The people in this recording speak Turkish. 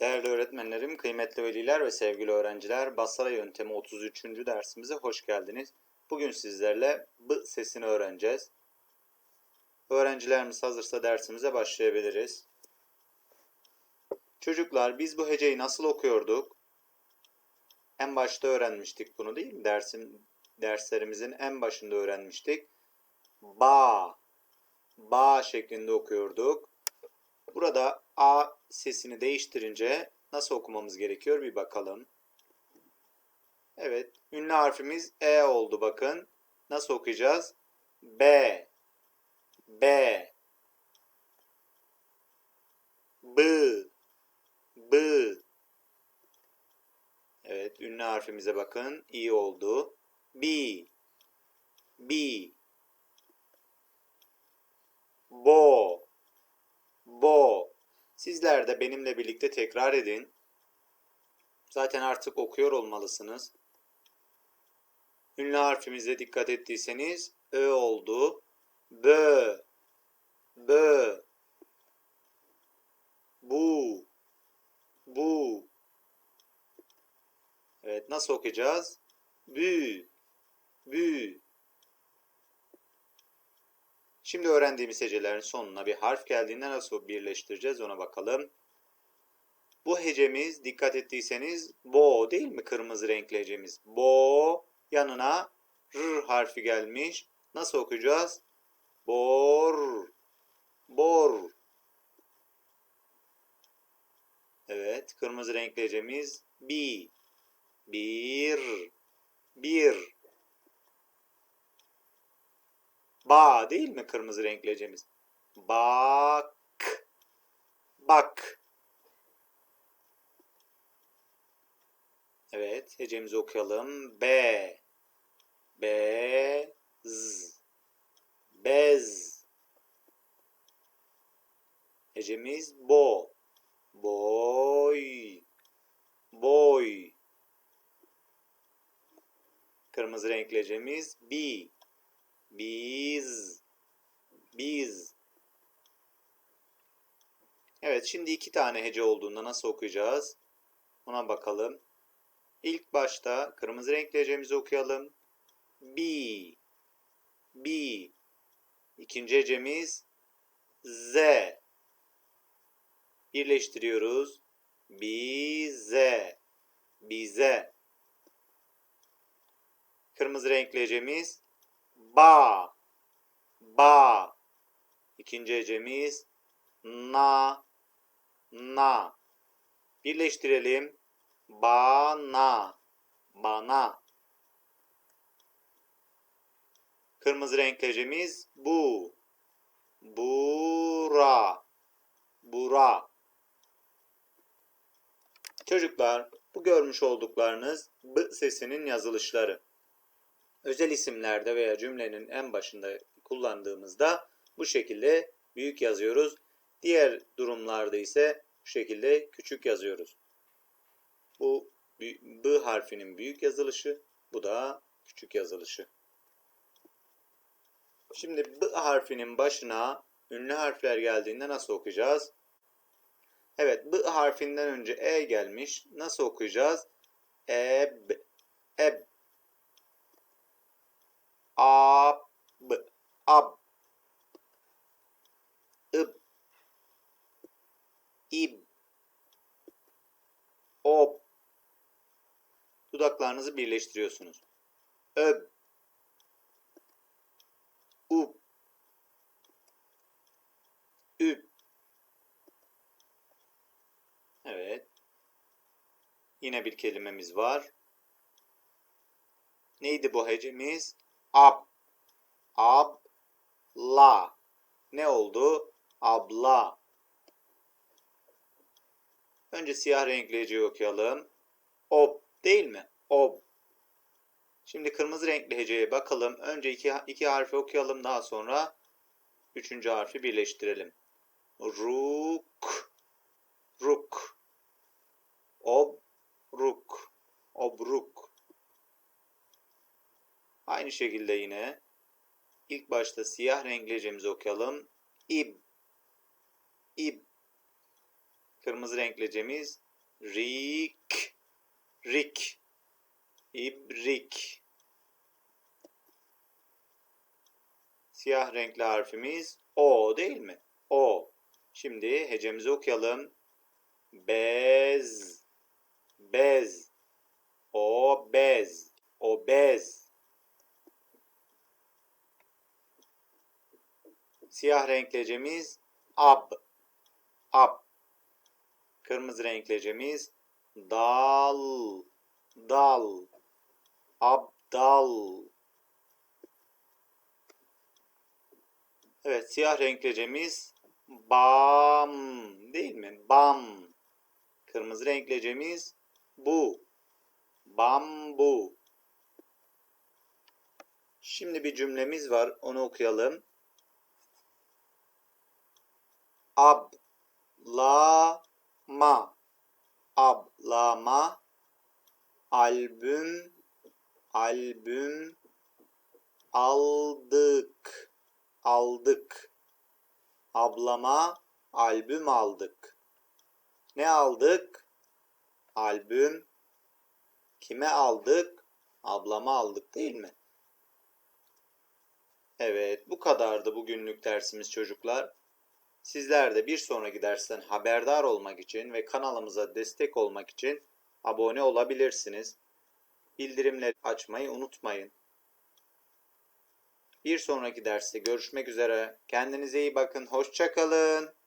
Değerli öğretmenlerim, kıymetli veliler ve sevgili öğrenciler, Basara yöntemi 33. dersimize hoş geldiniz. Bugün sizlerle B sesini öğreneceğiz. Öğrencilerimiz hazırsa dersimize başlayabiliriz. Çocuklar biz bu heceyi nasıl okuyorduk? En başta öğrenmiştik bunu değil mi? Dersim, derslerimizin en başında öğrenmiştik. Ba, ba şeklinde okuyorduk. Burada A sesini değiştirince nasıl okumamız gerekiyor bir bakalım. Evet, ünlü harfimiz E oldu bakın. Nasıl okuyacağız? B, B, B, B. Evet, ünlü harfimize bakın. İ oldu. B, B, Bo, Bo. Sizler de benimle birlikte tekrar edin. Zaten artık okuyor olmalısınız. Ünlü harfimize dikkat ettiyseniz Ö oldu. Bö. Bö. Bu. Bu. Evet nasıl okuyacağız? Bü. Bü. Şimdi öğrendiğimiz hecelerin sonuna bir harf geldiğinde nasıl birleştireceğiz ona bakalım. Bu hecemiz dikkat ettiyseniz bo değil mi? Kırmızı renkli hecemiz. Bo yanına r harfi gelmiş. Nasıl okuyacağız? Bor. Bor. Evet, kırmızı renkli hecemiz bi. Bir. Bir. Ba değil mi kırmızı renkli hecemiz? Bak. Bak. Evet, hecemizi okuyalım. B. B. Z. Bez. Hecemiz bo. Boy. Boy. Kırmızı renkli hecemiz bi. Biz. Biz. Evet şimdi iki tane hece olduğunda nasıl okuyacağız? Ona bakalım. İlk başta kırmızı renkli hecemizi okuyalım. Bi. Bi. İkinci hecemiz Z. Birleştiriyoruz. Bize. Bize. Kırmızı renkli hecemiz ba. Ba. İkinci hecemiz na. Na. Birleştirelim. Bana bana kırmızı renkli hecemiz bu. Bura. Bura. Çocuklar bu görmüş olduklarınız b sesinin yazılışları özel isimlerde veya cümlenin en başında kullandığımızda bu şekilde büyük yazıyoruz. Diğer durumlarda ise bu şekilde küçük yazıyoruz. Bu B harfinin büyük yazılışı, bu da küçük yazılışı. Şimdi B harfinin başına ünlü harfler geldiğinde nasıl okuyacağız? Evet, B harfinden önce E gelmiş. Nasıl okuyacağız? Eb, eb, ab ab ıb ib ob dudaklarınızı birleştiriyorsunuz. Öb ub üb Evet. Yine bir kelimemiz var. Neydi bu hecemiz? Ab abla ne oldu? Abla. Önce siyah renkli heceyi okuyalım. Ob değil mi? Ob. Şimdi kırmızı renkli heceye bakalım. Önce iki, iki harfi okuyalım. Daha sonra üçüncü harfi birleştirelim. Ruk. Ruk. Ob. Ruk. Obruk. Aynı şekilde yine ilk başta siyah renkli hecemizi okuyalım. İb. İb. Kırmızı renkli hecemiz rik, rik, ibrik. Siyah renkli harfimiz O değil mi? O. Şimdi hecemizi okuyalım. Bez, bez, o bez, o bez. Siyah renkli hecemiz ab, ab. Kırmızı renkli hecemiz dal, dal, abdal. Evet, siyah renkli hecemiz bam değil mi? Bam. Kırmızı renkli hecemiz bu. Bambu. Şimdi bir cümlemiz var. Onu okuyalım. Ablama. Ablama. Albüm. Albüm. Aldık. Aldık. Ablama albüm aldık. Ne aldık? Albüm. Kime aldık? Ablama aldık değil mi? Evet, bu kadardı bugünlük dersimiz çocuklar. Sizler de bir sonraki dersten haberdar olmak için ve kanalımıza destek olmak için abone olabilirsiniz. Bildirimleri açmayı unutmayın. Bir sonraki derste görüşmek üzere. Kendinize iyi bakın. Hoşça kalın.